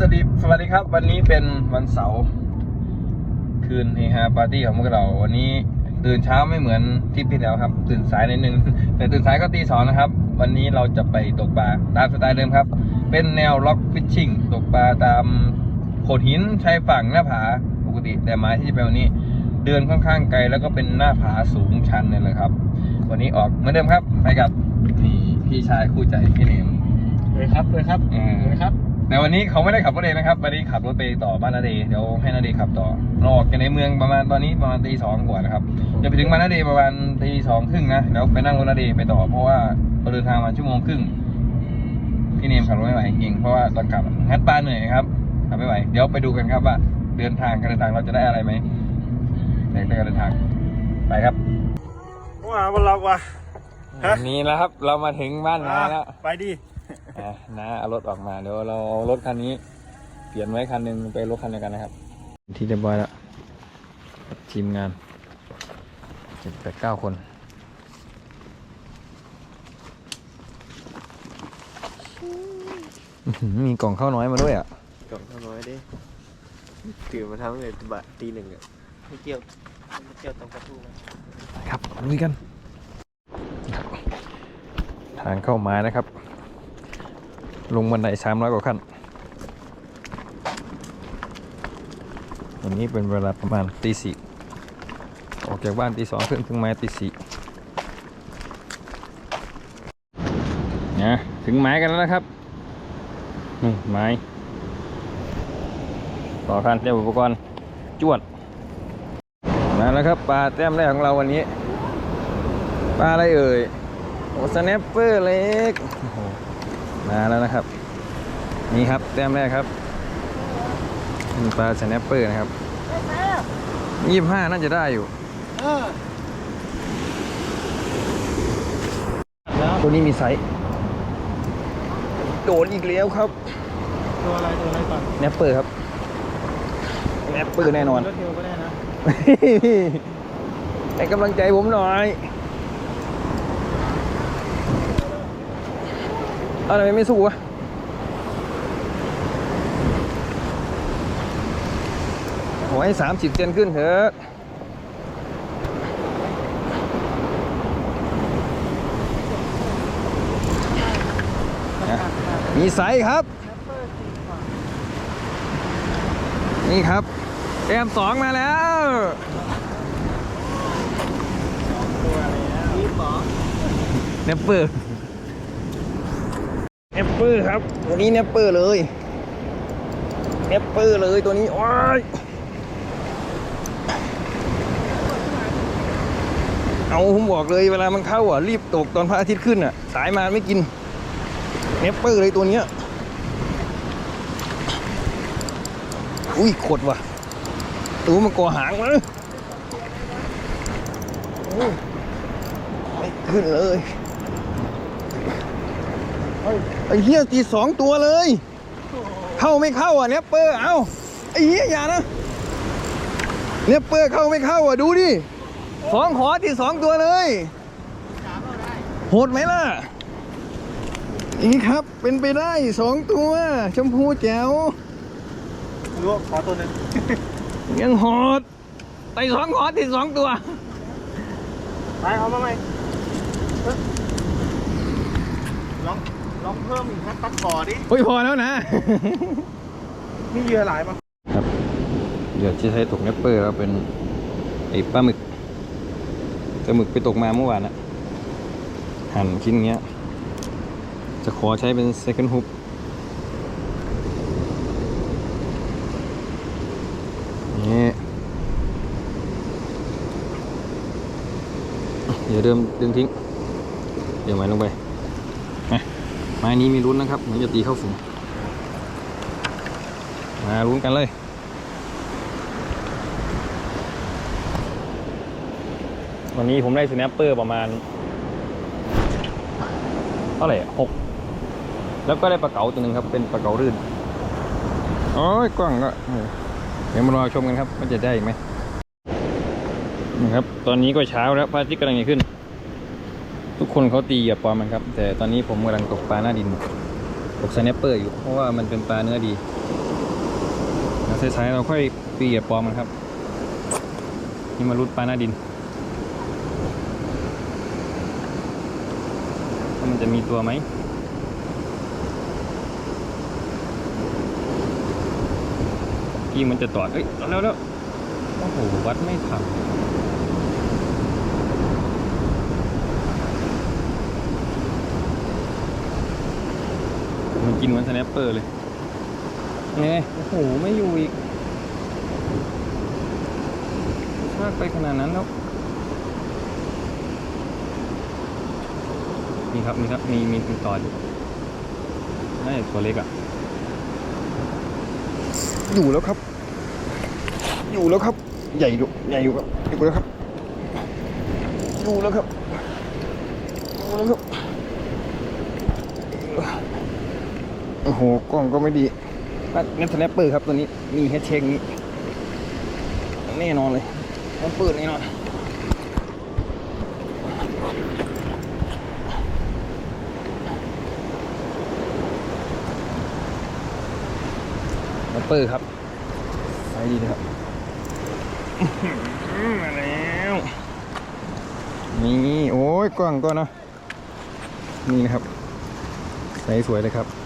สวัสดีสวัสดีครับ วันนี้เป็นวันเสาร์คืนเฮฮาปาร์ตี้ของพวกเรา วันนี้ตื่นเช้าไม่เหมือนทริปที่แล้วครับ ตื่นสายนิดนึง แต่ตื่นสายก็ตีสองนะครับ วันนี้เราจะไปตกปลาตามสไตล์เดิมครับ เป็นแนวล็อกฟิชชิ่งตกปลาตามโขดหินชายฝั่งหน้าผาปกติ แต่หมายที่จะไปวันนี้ เดินค่อนข้างไกลแล้วก็เป็นหน้าผาสูงชันเลยเลยครับ วันนี้ออกเหมือนเดิมครับ ไปกับนี่พี่ชายคู่ใจพี่เนมเลยครับเลยครับอืมเลยครับ แต่วันนี้เขาไม่ได้ขับรถเองนะครับ วันนี้ขับรถไปต่อบ้านนาเดย์เดี๋ยวให้นาเดย์ขับต่อเราออกจากในเมืองประมาณตอนนี้ประมาณตีสองกว่านะครับ จะไปถึงบ้านนาเดย์ประมาณตีสองครึ่งนะแล้วไปนั่งรถนาเดย์ไปต่อเพราะว่าเราเดินทางมาชั่วโมงครึ่งพี่เนมขับรถไม่ไหวจริงๆเพราะว่าตอนกลับงัดปลาเหนื่อยครับขับไม่ไหวเดี๋ยวไปดูกันครับว่าเดินทางการเดินทางเราจะได้อะไรไหมในการเดินทางไปครับว้าวันเราว่ะฮะนี่แล้วครับ เรามาถึงบ้านนาแล้วไปดิ อะนะเอารถออกมาเดี๋ยวเราเอารถคันนี้ เปลี่ยนไว้คันหนึ่งไปรถคันเดียวกันนะครับ ที่เรียบร้อยแล้วทีมงานเจ็ดแปดเก้าคนอื้อหือมีกล่องข้าวน้อยมาด้วยอะกล่องข้าวน้อยดิถือมาทั้งเลยบะตีหนึ่งอะไม่เกี่ยวไม่เกี่ยวตรงประตูไปครับลุยกันครับทางเข้ามานะครับ ลงบันไดสามร้อยกว่าขั้นวันนี้เป็นเวลาประมาณตีสี่ออกจากบ้านตีสองครึ่งถึงไม้ตีสี่นะถึงไม้กันแล้วนะครับนี่ไม้ต่อคันเตรียมอุปกรณ์จวดมาแล้วครับปลาแต้มแรกของเราวันนี้ปลาอะไรเอ่ยโอ้สแนปเปอร์เล็กโอ้โห มาแล้วนะครับ นี่ครับแต้มแรกครับเป็นปลาสแนปเปอร์นะครับยี่ห้าน่าจะได้อยู่ตัวนี้มีไซส์โดนอีกแล้วครับ ตัวอะไรตัวอะไรก่อนแนปเปอร์ครับแนปเปอร์แน่นอนรถเทลก็ได้นะให้กำลังใจผมหน่อย อาทำไมไม่สู้วะโอ้ยสามสิบเซนขึ้นเถอะนะมีไซส์ครับ นี่ครับเตรียมสองมาแล้วรีบบอกเนปเปอร์ เปอร์ครับ ตัวนี้เนปเปอร์เลยเนปเปอร์เลยตัวนี้โอ้ยเอาผมบอกเลยเวลามันเข้าอะรีบตกตอนพระอาทิตย์ขึ้นอะ สายมาไม่กินเนปเปอร์เลยตัวเนี้ยอุ้ยขดว่ะตัวมันก่อหางมาเลยไม่ขึ้นเลย ไอ้เหี้ยตีสองตัวเลย เข้าไม่เข้าอะเนปเปอร์เอ้าไอ้เหี้ยอย่านะเนปเปอร์เข้าไม่เข้าอะดูดิสองขอตีสองตัวเลยโหดไหมล่ะนี่ครับเป็นไปได้สองตัว ชมพูแจ๋วรู้ขอตัวหนึ่งยังโหดตีสองขอตีสองตัวไปเอามาไหมเอ้ยลอง ลองเพิ่มอีกครับตัดต่อดิโอ้ยพอแล้วนะนี่เหยื่อหลายมาครับเดี๋ยวจะใช้ตกเนปเปอร์แล้วเป็นไอ้ปลาหมึกแต่หมึกไปตกมาเมื่อวานนะหั่นชิ้นเงี้ย จะขอใช้เป็น second hook นี่เดี๋ยวเดิมดึงทิ้ง เดี๋ยวไม้ลงไปนะ ไม้นี้มีรุ้นนะครับเหมือนจะตีเข้าฝุ่มมาลุ้นกันเลยวันนี้ผมได้สแนปเปอร์ประมาณเท่าไหร่หกแล้วก็ได้ปลาเก๋าตัวหนึ่งครับ เป็นปลาเก๋ารื่นโอ้ยกว้างก็เดี๋ยวมารอชมกันครับว่าจะได้อีกไหมนะครับ ตอนนี้ก็เช้าแล้วพระอาทิตย์กำลังจะขึ้น ทุกคนเขาตีเหยียบปลอมมันครับ แต่ตอนนี้ผมกำลังตกปลาหน้าดินตกสแนปเปอร์อยู่เพราะว่ามันเป็นปลาเนื้อดีแล้วสายๆเราค่อยปีเหยียบปลอมมันครับ นี่มารุดปลาหน้าดินว่ามันจะมีตัวไหมกี้มันจะตอดเอ้ยแล้วแล้วโอ้โหวัดไม่ทัน กินเหมือนสแนปเปอร์เลยเนี่ยโอ้โห ไม่อยู่อีกมากไปขนาดนั้นแล้ว นี่ครับ นี่ครับ มี มีมีตอดอยู่น่าจะตัวเล็กอะ อยู่แล้วครับ อยู่แล้วครับ ใหญ่ดูใหญ่อยู่ครับ อยู่แล้วครับ อยู่แล้วครับอยู่แล้วครับ โอ้โห กล้องก็ไม่ดีงั้นสแนปเปอร์ครับตัวนี้ มีเฮดเช็คนี้ แน่นอนเลยต้องเปิดแน่นอนสแนปเปอร์ครับไปดีเลยครับมาแล้วนี่โอ้ยกล้องก็เนาะนี่นะครับใสสวยเลยครับ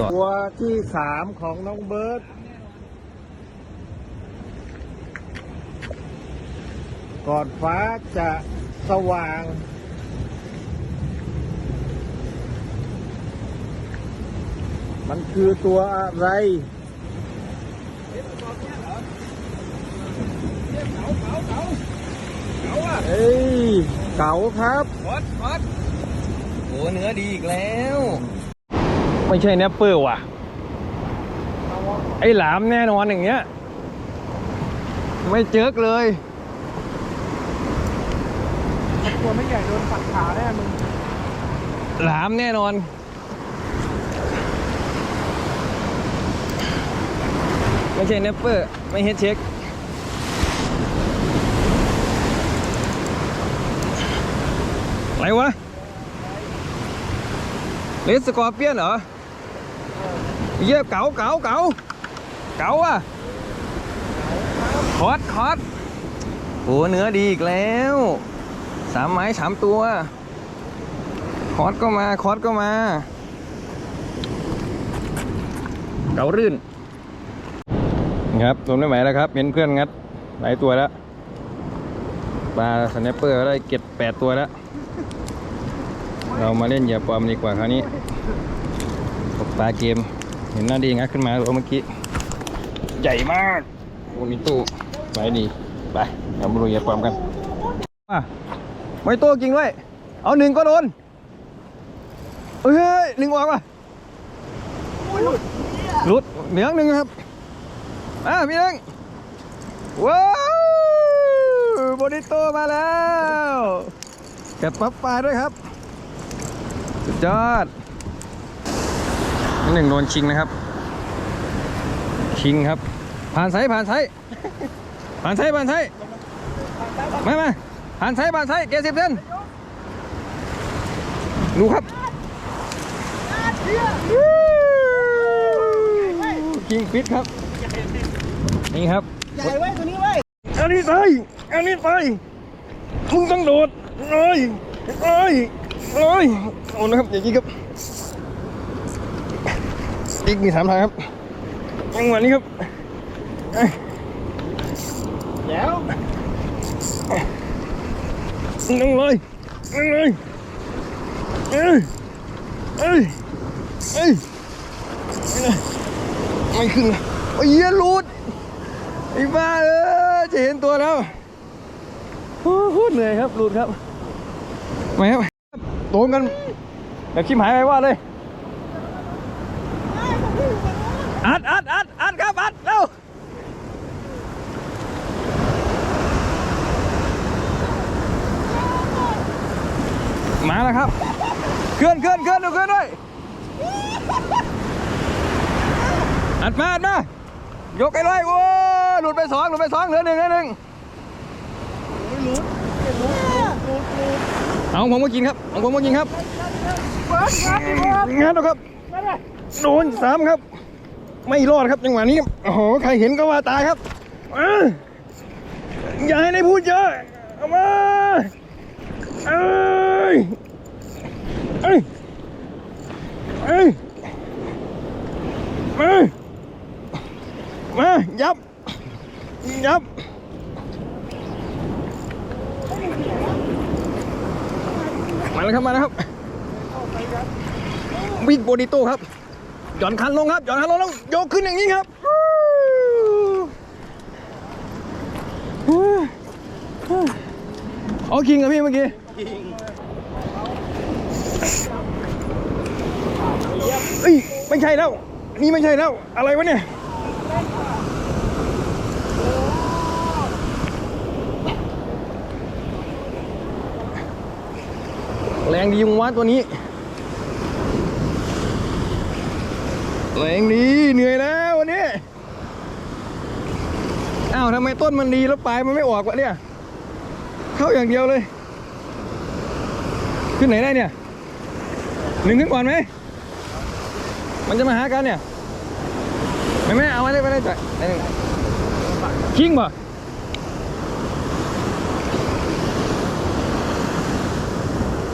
กดตีต่อตัวที่สามของน้องเบิร์ตก่อนฟ้าจะสว่าง มันคือตัวอะไรเอ้ย เก๋าครับวัดวัดโอ้เนื้อดีอีกแล้ว ไม่ใช่แนปเปอร์ว่ะ ไอ้หลามแน่นอนอย่างเงี้ย ไม่เจิกเลย ตัวไม่ใหญ่โดนปัดขาแน่มึง หลามแน่นอนไม่ใช่แนปเปอร์ ไม่เฮดเช็คอะไรวะเลสสกอร์เปียนเหรอ เยี่ยเก๋าเก๋าเก๋าเก๋าอะคอดคอดโอ้เนื้อดีอีกแล้วสามไม้สามตัวคอสก็มาคอสก็มา เการื่นครับทนไม่ไหวแล้วครับเห็นเพื่อนงัดหลายตัวแล้วปลาสแนปเปอร์ได้เก็บแปดตัวแล้ว เรามาเล่นเหยื่อปลอมดีกว่าคราวนี้ตกปลาเกม เห็นหน้าดีงัดขึ้นมาตัวเมื่อกี้ ใหญ่มากโอ้นี่ตู้ไปดี ไปเรามาดูเหยื่อปลอมกันอะไม่ตัวจริงด้วย เอาหนึ่งก็โดนเฮ้ยหนึ่งออกว่ะหลุดเหลืองหนึ่งครับอะพี่หนึ่งว้าวโบนิโตมาแล้วเก็บปั๊บปลาด้วยครับ สุดยอดนี่ หนึ่งโดนชิงนะครับ ชิงครับ ผ่านไซส์ผ่านไซส์ผ่านไซส์ผ่านไซส์มามาผ่านไซส์ผ่านไซส์เกสิบเซนดูครับคิงฟิตครับ นี่ครับใหญ่ไว้ตัวนี้ไว้อันนี้ไปอันนี้ไปมึงต้องโดดเอ้ยเอ้ยเอ้ยเอานะครับอย่างนี้ครับ อีกมีสามทางครับจังหวะนี้ครับแล้วนั่งเลยนั่งเลยเอ้ยเอ้ยเอ้ยไม่ขึ้นเลยโอ้ยเหี้ยหลุดไอ้บ้าเออจะเห็นตัวแล้วโอ้หเหนื่อยครับหลุดครับไม่ครับโดนกันเดี๋ยวคลิปหายไปว่าเลย อัดอัดอัดอัดครับอัดเร็วมาแล้วครับเคลื่อนเคลื่อนเคลื่อนดูเคลื่อนด้วยอัดมาอัดมายกไอ้เลยโอ้หลุดไปสองหลุดไปสองเหลือหนึ่งเหลือหนึ่งเอาผมก็กินครับเอาผมก็กินครับงานแล้วครับโดนสามครับ ไม่รอดครับจังหวะนี้โอ้โหใครเห็นก็ว่าตายครับอ่าย่าให้ได้พูดเยอะเอามาเอ้ยเอ้ยเอ้ยมามายับยับมาแล้วครับมาแล้วครับบิ๊กโบดิโต้ครับ หย่อนคันลงครับหย่อนคันลงแล้วยกขึ้นอย่างนี้ครับอ๋อคิงเหรอพี่เมื่อกี้เอ้ยไม่ใช่แล้ว นี่ไม่ใช่แล้ว อะไรวะเนี่ยแรงดียุงวะตัวนี้ แรงดีเหนื่อยแล้ววันนี้อ้าวทำไมต้นมันดีแล้วปลายมันไม่ออกวะเนี่ย เข้าอย่างเดียวเลย ขึ้นไหนได้เนี่ยหนึ่งขึ้นก่อนไหมมันจะมาหากันเนี่ยไม่ไม่เอาไว้ได้ไม่ได้จ่ายได้งคิงป่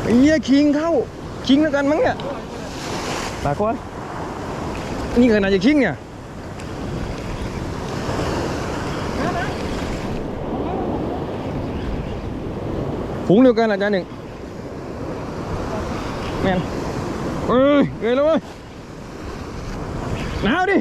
ไอ้เหี้ยคิงเข้าคิงแล้วกันมั้งเนี่ยตาคอน นี่ขนาดจะคิงเนี่ยฝูงเดียวกันอาจารย์หนึ่งแมนเอ้ยเกยแล้วเว้ยหนาวดิ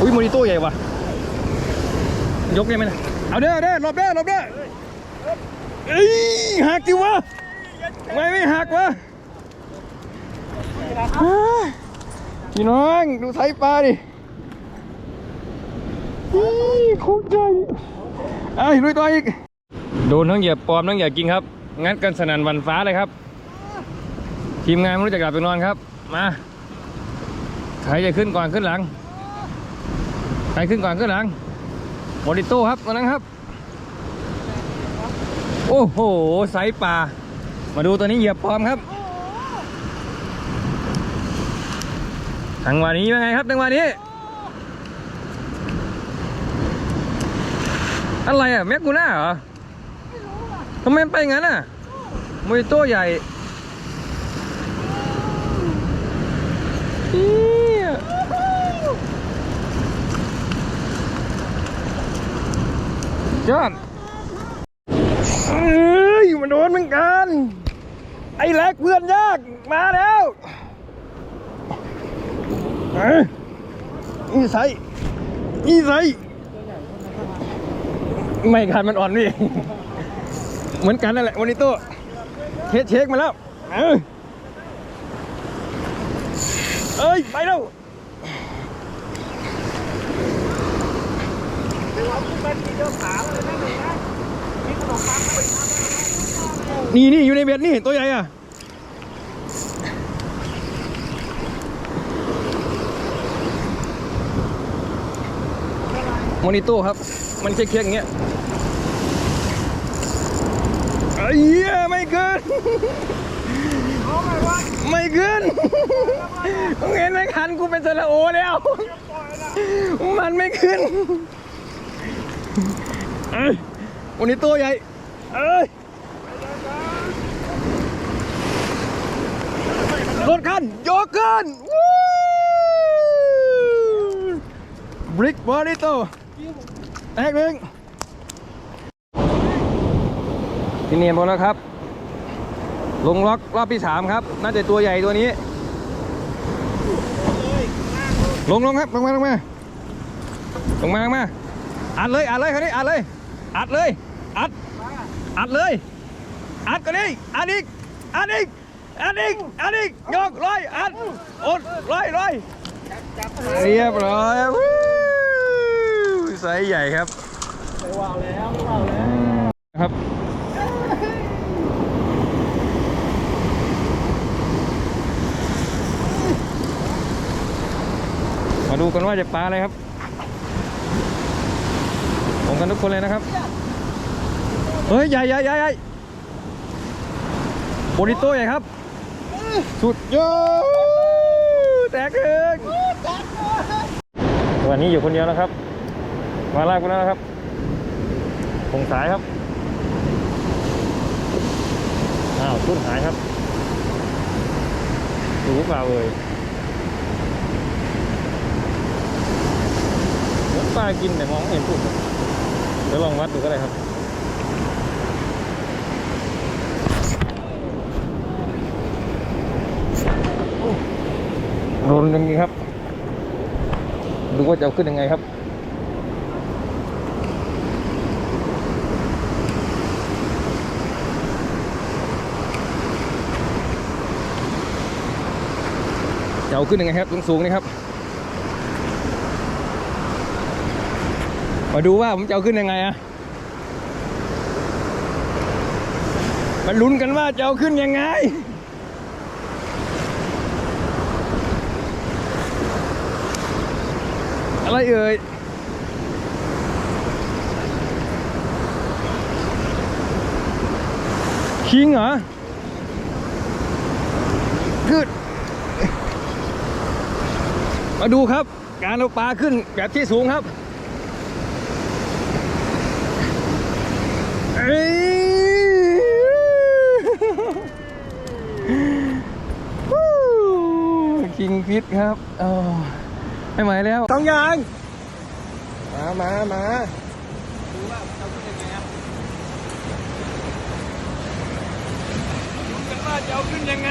อุ้ยโมนิโต้ใหญ่ว่ะ ยกได้ไหมนะ เอาเด้อเด้อหลบเด้อหลบเด้อเอ้ยหักจิวะไม่ไม่หักวะพี่น้องดูไซปลาดิอีโคตรใหญ่เอ้ยลุยต่ออีก โดนทั้งเหยียบปลอมทั้งเหยียบจริงครับ งัดกันสนั่นวันฟ้าเลยครับ ทีมงานไม่รู้จะกลับไปนอนครับ มาใครจะขึ้นก่อนขึ้นหลัง ใครขึ้นก่อนขึ้นหลัง โมดิโต้ครับตัวนั้นครับ โอ้โหไซปลามาดูตัวนี้เหยียบพร้อมครับจังหวะนี้เป็นไงครับจังหวะนี้ อะไรอะแม็กกูน่าเหรอทำไมมันไปงั้นอะโมดิโต้ใหญ่เหี้ย ยอดเอ้ยมันโดนเหมือนกัน ไอ้แลกเพื่อนยาก มาแล้วอ้ยนี่ใส่นี่ใสไม่คันมันอ่อนนี่ เหมือนกันนั่นแหละวันนี้ตัวเช็คเช็คมาแล้ว เอ้ยไปแล้ว นี่นี่อยู่ในเบ็ดนี่ตัวใหญ่อะมอนิโต้ครับ มันเช็คๆอย่างเงี้ยไอ้เหี้ยไม่เกิน ไม่เกินเห็นไหมคันกูเป็นสระโอแล้ว มันไม่ขึ้น เอ้ยวันนี้ตัวใหญ่ เอ้ยรถคันยกขึ้นวู้บริกบอดี้โตแตกหนึ่งพี่เนียนหมดแล้วครับ ลงล็อกรอบที่สามครับ น่าจะตัวใหญ่ตัวนี้ ลงลงครับ ลงมาลงมาลงมาลงมาอัดเลยอัดเลยคราวนี้อัดเลย อัดเลย อัด อัดเลย อัดกันนี้อัดอีก อัดอีก อัดอีก อัดอีกยกร้อยอัดอดร้อยร้อยเรียบร้อยวู้ไซส์ใหญ่ครับไม่ว่าวแล้ววาวแล้วครับมาดูกันว่าจะปลาอะไรครับ กันทุกคนเลยนะครับ เฮ้ย ใหญ่ใหญ่ใหญ่ใหญ่โบริโต้ใหญ่ครับ สุดยอดแตกเองวันนี้อยู่คนเดียวนะครับ มาลากกูแล้วนะครับคงสายครับ อ้าวทุ่นหายครับดูเปล่าเอ่ยเหมือนปลากินแต่มองเห็นทุ่นครับ ดี๋ยวลองวัดดูก็ได้ครับโดนยังไงครับ ดูว่าจะเอาขึ้นยังไงครับจะเอาขึ้นยังไงครับสูงๆนี่ครับ มาดูว่าผมจะเอาขึ้นยังไงอะมาลุ้นกันว่าจะเอาขึ้นยังไง อะไรเอ่ยคิงเหรอขึ้นมาดูครับ การเอาปลาขึ้นแบบที่สูงครับ เอ้ยฮู้ คิงฟิตครับอ๋อไม่ไหวแล้วต้องยางมามามาดูว่าจะขึ้นยังไงครับดูกันว่าจะเอาขึ้นยังไง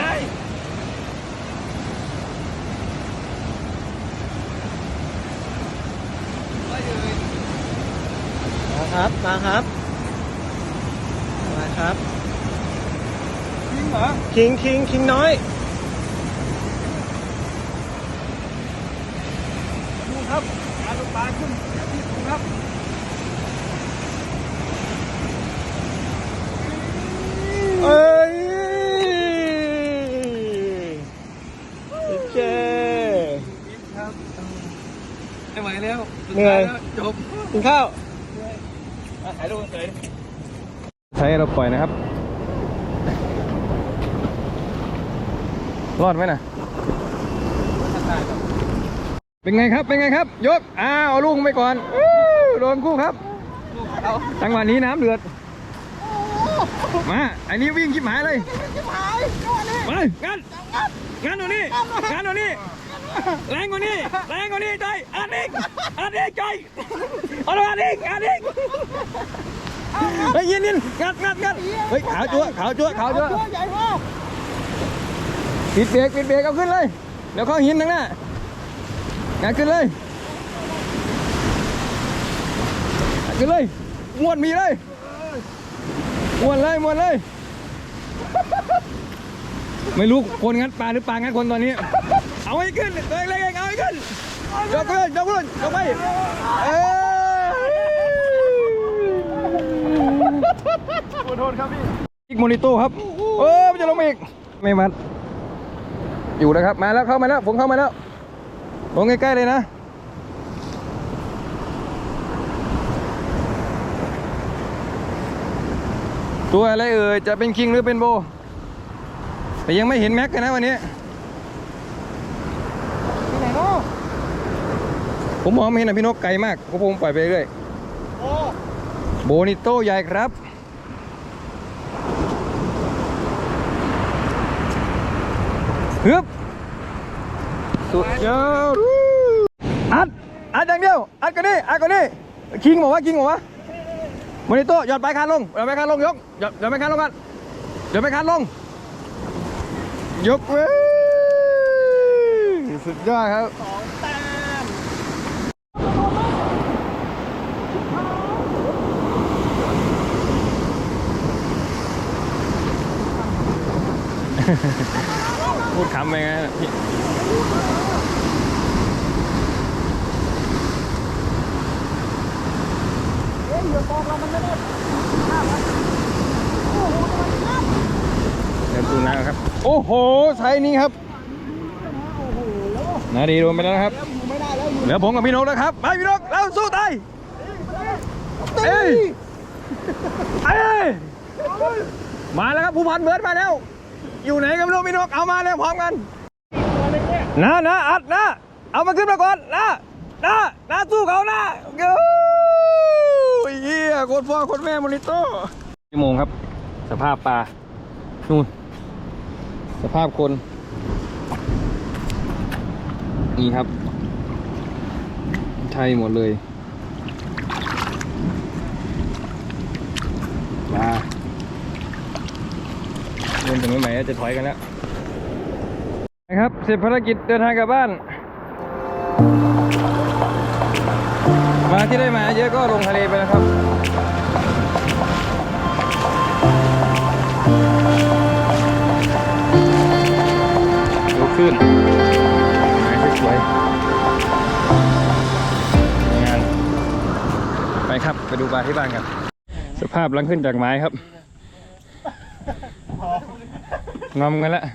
อะไรเอ่ยมาครับ มาครับมา ครับจริงเหรอ คิงคิงคิงน้อย ดูครับการเอาปลาขึ้นแบบที่สูงครับเอ้ยเจครับไม่ไหวแล้วเหนื่อยจบกินข้าว ถ่ายรูปเฉย ใช้เราปล่อยนะครับ รอดไหมนะเป็นไงครับ เป็นไงครับ ยก อ้าวเอาลูกไปก่อนอู้โดนคู่ครับจังหวะนี้น้ำเดือด มา อันนี้วิ่งชิบหายเลยไปงั้นงั้นตรงนี้งั้นตรงนี้แรงกว่านี้แรงกว่านี้ใจอันนี้อันนี้ใจเอาละอันนี้อันนี้ เฮ้ยยินยินงัดงัดงัดเฮ้ยขาวจั๊วขาวจั๊วขาวจั๊วใหญ่มากปิดเบรกปิดเบรกเอาขึ้นเลยเดี๋ยวเขาหินทางหน้างัดขึ้นเลยงัดขึ้นเลยม้วนมีเลยม้วนเลยม้วนเลย ไม่รู้คนงัดปลาหรือปลางัดคนตอนนี้ เอาให้ขึ้นเลยเลยเอาให้ขึ้นยกขึ้นยกขึ้นยกไปเออ ขอโทษครับพี่อีกโมนิโต้ครับเออมันจะลงมาอีกไม่มัดอยู่นะครับมาแล้วเข้ามาแล้วผมเข้ามาแล้วลงใกล้ๆเลยนะตัวอะไรเอ่ยจะเป็นคิงหรือเป็นโบ แต่ยังไม่เห็นแม็กกันนะวันนี้ไหนเนาะผมมองไม่เห็นนะพี่นกไกลมากผมผมปล่อยไปเรื่อยโอ้โบนิโต้ใหญ่ครับ ฮึบ สุดยอดอัดอัดอย่างเดียวอัดกันนี่อัดกันนี่คิงบอกว่าคิงบอกว่าโมนิโต้หยอนไปคานลงหยอนไปคานลงยกหยอนหยอนไปคานลงกันหยอนไปคานลงยกเว้ยสุดยอดครับสองแต้มพูดคำไปไง นะพี่เดินตูน้ำครับ โอ้โหไซส์นี้ครับนาดีโดนไปแล้วนะครับเหลือผมกับพี่นกแล้วครับไปพี่นกเราสู้ตายเอ้ยเอ้ยมาแล้วครับผู้พันเบิร์ดมาแล้ว อยู่ไหนกันไม่รู้พี่นกเอามาแล้วพร้อมกัน นะนะอัดนะเอามาขึ้นมาก่อนนะนะนะสู้เขานะโอ้ยเฮียโคตรพ่อโคตรแม่มอนิโต้ชั่วโมงครับ สภาพปลานู่นสภาพคน นี่ครับใช่หมดเลยมาเดินถึงใหม่ๆแล้วจะถอยกันแล้ว นะครับเสร็จภารกิจเดินทางกลับบ้าน มาที่ได้มาเยอะก็ลงทะเลไปนะครับดูขึ้นไม้สวยๆงานไปครับไปดูปลาที่บ้านกันสภาพหลังขึ้นจากไม้ครับงอมกันแล้ว